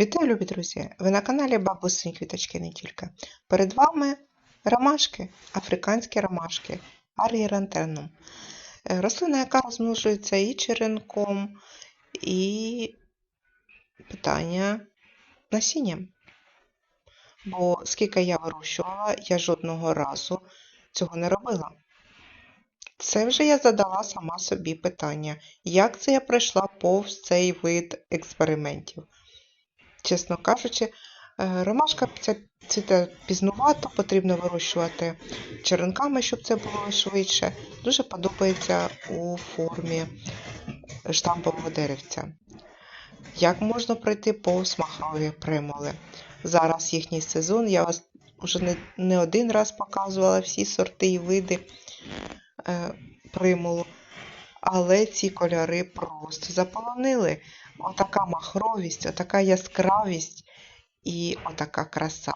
Вітаю, любі друзі! Ви на каналі Бабусині Квіточки не тільки. Перед вами ромашки, африканські ромашки, аргірантенум. Е, Рослина, яка розмножується і черенком, і питання насінням. Бо скільки я вирощувала, я жодного разу цього не робила. Це вже я задала сама собі питання, як це я пройшла повз цей вид експериментів. Чесно кажучи, е, ромашка ця цвіте пізнувато, потрібно вирощувати черенками, щоб це було швидше. Дуже подобається у формі штампового деревця. Як можна пройти повз махрові примули? Зараз їхній сезон, я вас вже не, не один раз показувала всі сорти і види е, примулу. Але ці кольори просто заполонили. Отака махровість, отака яскравість і отака краса.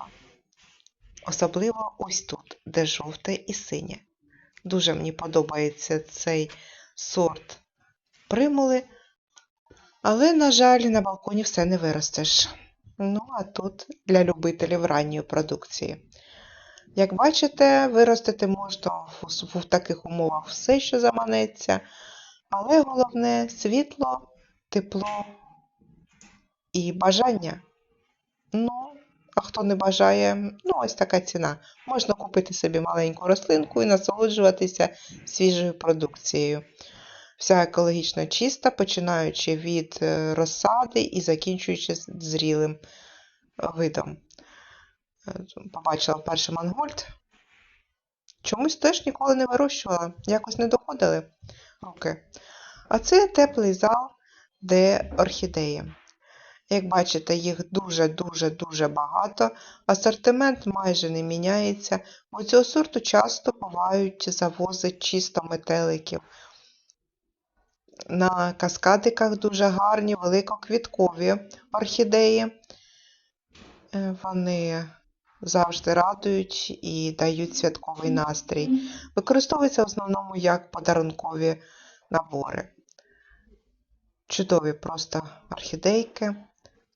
Особливо ось тут, де жовте і синє. Дуже мені подобається цей сорт примули. Але, на жаль, на балконі все не виростеш. Ну, а тут для любителів ранньої продукції. Як бачите, виростити можна в, в таких умовах все, що заманеться, але головне світло, тепло і бажання. Ну, а хто не бажає, ну ось така ціна. Можна купити собі маленьку рослинку і насолоджуватися свіжою продукцією. Вся екологічно чиста, починаючи від е, розсади і закінчуючи зрілим видом. Е, Побачила перший мангольд. Чомусь теж ніколи не вирощувала, якось не доходили руки. А це теплий зал, де орхідеї. Як бачите, їх дуже-дуже-дуже багато, асортимент майже не міняється, бо цього сорту часто бувають завози чисто метеликів. На каскадиках дуже гарні, великоквіткові орхідеї. Е, Вони завжди радують і дають святковий настрій. Використовуються в основному як подарункові набори. Чудові просто орхідейки.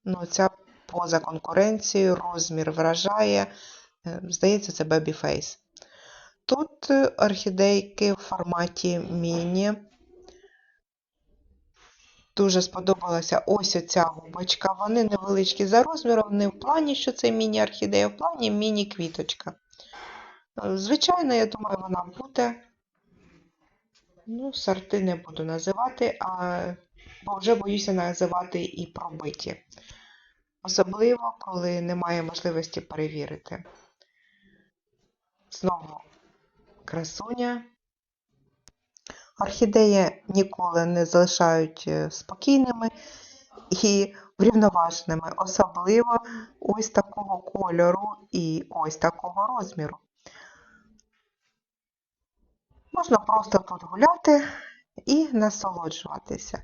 Ну, ця поза конкуренцією, розмір вражає. Е, Здається, це Babyface. Тут е, орхідейки в форматі міні. Дуже сподобалася ось оця губочка. Вони невеличкі за розміром, не в плані, що це міні-орхідея, в плані міні-квіточка. Е, Звичайно, я думаю, вона буде. Ну, сорти не буду називати, а бо вже боюся називати і пробиті. Особливо, коли немає можливості перевірити. Знову красуня. Орхідеї ніколи не залишають е, спокійними і врівноваженими, особливо ось такого кольору і ось такого розміру. Можна просто тут гуляти і насолоджуватися.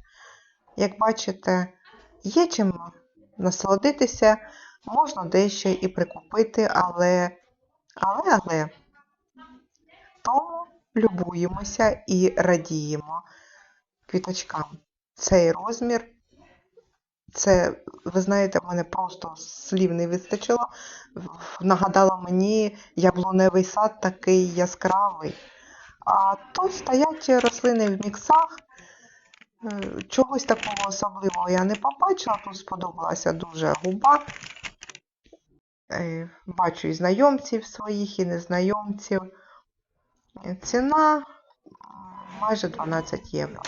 Як бачите, є чим насолодитися, можна дещо і прикупити, але, але, але, тому любуємося і радіємо квіточкам. Цей розмір, це, ви знаєте, в мене просто слів не вистачило. Нагадало мені яблуневий сад такий яскравий. А тут стоять рослини в міксах. Е, Чогось такого особливого я не побачила. Тут сподобалася дуже губа. Е, Бачу і знайомців своїх, і незнайомців. Ціна майже 12 євро.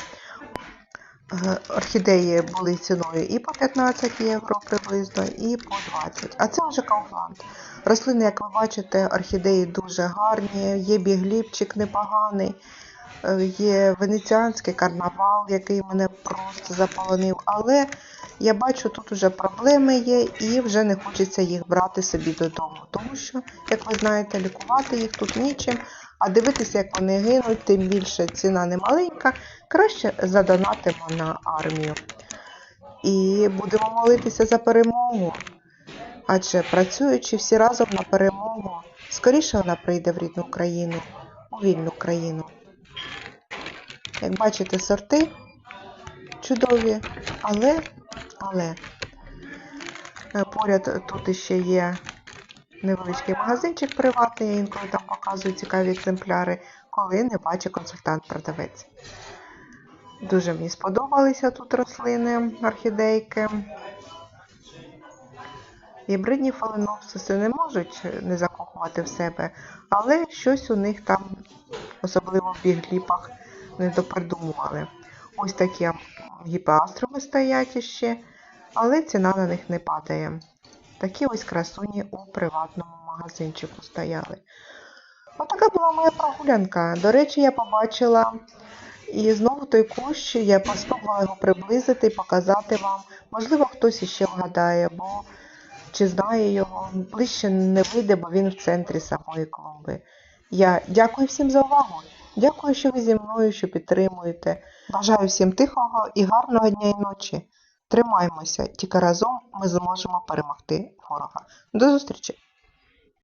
Е, Орхідеї були ціною і по 15 євро приблизно, і по 20. А це вже Kaufland. Рослини, як ви бачите, орхідеї дуже гарні, є бігліпчик непоганий, е, є венеціанський карнавал, який мене просто заполонив. Але я бачу, тут вже проблеми є і вже не хочеться їх брати собі додому. Тому що, як ви знаєте, лікувати їх тут нічим, а дивитися, як вони гинуть, тим більше ціна не маленька, краще задонатимо на армію. І будемо молитися за перемогу. Адже працюючи всі разом на перемогу, скоріше вона прийде в рідну країну, у вільну країну. Як бачите, сорти чудові, але, але Е, Поряд тут іще є невеличкий магазинчик приватний, я інколи там показую цікаві екземпляри, коли не бачить консультант-продавець. Дуже мені сподобалися тут рослини, орхідейки. Гібридні фаленопсиси не можуть не закохувати в себе, але щось у них там, особливо в бігліпах, не допридумували. Ось такі гіпеастроми стоять іще, але ціна на них не падає. Такі ось красуні у приватному магазинчику стояли. Отака була моя прогулянка. До речі, я побачила і знову той кущ, я спробувала його приблизити показати вам. Можливо, хтось іще вгадає, бо чи знає його, ближче не вийде, бо він в центрі самої клумби. Я дякую всім за увагу. Дякую, що ви зі мною, що підтримуєте. Бажаю всім тихого і гарного дня і ночі. Тримаймося, тільки разом ми зможемо перемогти ворога. До зустрічі!